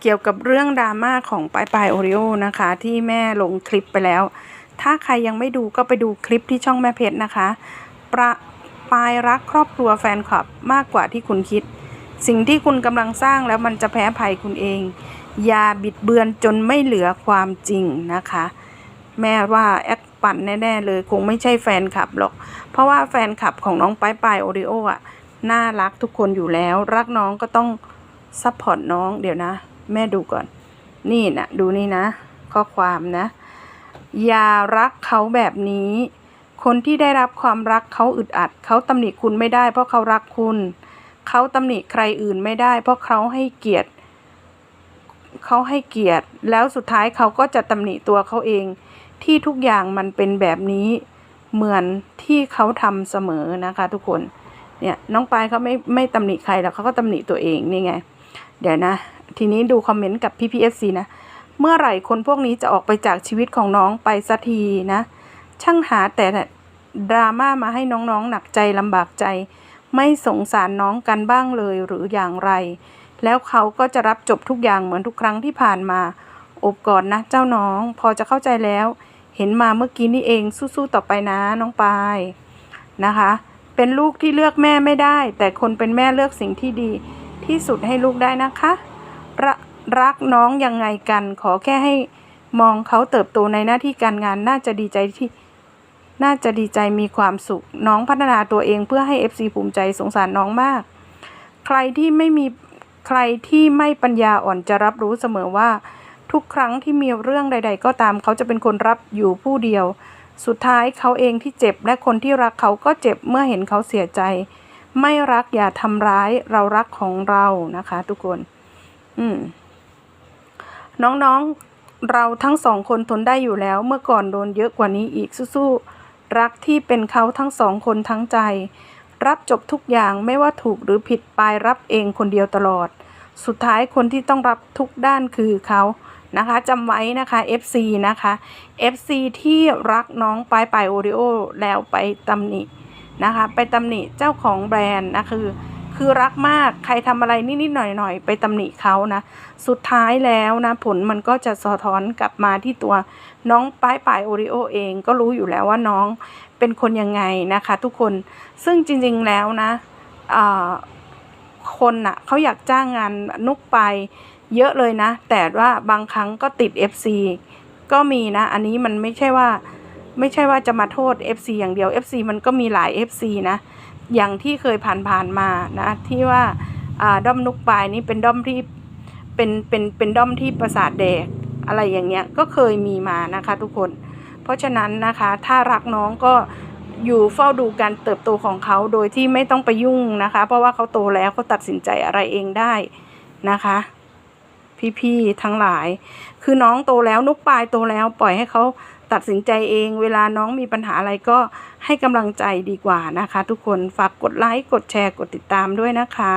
เกี่ยวกับเรื่องดราม่าของปายปายโอริโอนะคะ ที่แม่ลงคลิปไปแล้ว ถ้าใครยังไม่ดูก็ไปดูคลิปที่ช่องแม่เพชรนะคะประปายรักครอบครัวแฟนคลับมากกว่าที่คุณคิด สิ่งที่คุณกำลังสร้างแล้วมันจะแพ้ภัยคุณเอง อย่าบิดเบือนจนไม่เหลือความจริงนะคะ แม่ว่าแอคปั่นแน่ๆเลย คงไม่ใช่แฟนคลับหรอก เพราะว่าแฟนคลับของน้องปายปายโอริโออะน่ารักทุกคนอยู่แล้ว รักน้องก็ต้องซัพพอร์ตน้องเดี๋ยวนะ แม่ดูก่อน นี่นะดูนี่นะ ข้อความนะ อย่ารักเขาแบบนี้ คนที่ได้รับความรักเขาอึดอัด เขาตำหนิคุณไม่ได้ เพราะเขารักคุณ เขาตำหนิใครอื่นไม่ได้ เพราะเขาให้เกียรติเขาให้เกียรติ แล้วสุดท้ายเขาก็จะตำหนิตัวเขาเอง ที่ทุกอย่างมันเป็นแบบนี้เหมือนที่เขาทำเสมอนะคะ ทุกคน เนี่ยน้องปายเขาไม่ไม่ตำหนิใครแล้วเขาก็ตำหนิตัวเองนี่ไง เดี๋ยวนะ ทีนี้ดูคอมเมนต์กับพี่พีเอฟซีนะ เมื่อไหร่คนพวกนี้จะออกไปจากชีวิตของน้องไปสักทีนะ ช่างหาแต่ดราม่ามาให้น้องๆหนักใจลำบากใจ ไม่สงสารน้องกันบ้างเลยหรืออย่างไร แล้วเขาก็จะรับจบทุกอย่างเหมือนทุกครั้งที่ผ่านมา อบกอนนะเจ้าน้อง พอจะเข้าใจแล้ว เห็นมาเมื่อกี้นี่เองสู้ๆต่อไปนะน้องปายนะคะ เป็นลูกที่เลือกแม่ไม่ได้ แต่คนเป็นแม่เลือกสิ่งที่ดี ที่สุดให้ลูกได้นะคะรรักน้องยังไงกัน ขอแค่ให้มองเขาเติบโตในหน้าที่การงานน่าจะดีใจที่น่าจะดีใจมีความสุข น้องพัฒนาตัวเองเพื่อให้ FC ภูมิใจสงสารน้องมาก ใครที่ไม่มีใครที่ไม่ปัญญาอ่อนจะรับรู้เสมอว่า ทุกครั้งที่มีเรื่องใด ๆ ก็ตามเขาจะเป็นคนรับอยู่ผู้เดียว สุดท้ายเขาเองที่เจ็บและคนที่รักเขาก็เจ็บเมื่อเห็นเขาเสียใจ ไม่รักอย่าทำร้ายเรารักของเรานะคะ ทุกคน อืม น้องๆ เราทั้งสองคนทนได้อยู่แล้ว เมื่อก่อนโดนเยอะกว่านี้อีกสู้ๆ รักที่เป็นเขาทั้งสองคนทั้งใจ รับจบทุกอย่างไม่ว่าถูกหรือผิดปลายรับเองคนเดียวตลอด สุดท้ายคนที่ต้องรับทุกด้านคือเขานะคะจำไว้นะคะ FC นะคะ FC ที่รักน้องปายปายโอริโอแล้วไปตำหนิ นะคะ ไปตำหนิเจ้าของแบรนด์นะคือคือรักมากใครทำอะไรนิดๆหน่อยๆ ไปตำหนิเขานะ สุดท้ายแล้วนะ ผลมันก็จะสะท้อนกลับมาที่ตัวน้องป้ายปายโอริโอเองก็รู้อยู่แล้วว่าน้องเป็นคนยังไงนะคะ ทุกคนซึ่งจริงๆแล้วนะคนน่ะเขาอยากจ้างงานนุกไปเยอะเลยนะ แต่ว่าบางครั้งก็ติด FC ก็มีนะ อันนี้มันไม่ใช่ว่า ไม่ใช่ว่าจะมาโทษ FC อย่างเดียว FC มันก็มีหลาย FC นะ อย่างที่เคยผ่านๆมานะ ที่ว่าด้อมนุกปลายนี่เป็นด้อมที่เป็นเป็นเป็นด้อมที่ประสาทแดกอะไรอย่างเงี้ยก็เคยมีมานะคะทุกคน เพราะฉะนั้นนะคะถ้ารักน้องก็อยู่เฝ้าดูการเติบโตของเขาโดยที่ไม่ต้องไปยุ่งนะคะ เพราะว่าเขาโตแล้วเขาตัดสินใจอะไรเองได้นะคะ พี่ๆทั้งหลาย คือน้องโตแล้วนุกปลายโตแล้วปล่อยให้เขา ตัดสินใจเอง เวลาน้องมีปัญหาอะไรก็ให้กำลังใจดีกว่านะคะ ทุกคนฝากกดไลค์กดแชร์กดติดตามด้วยนะคะ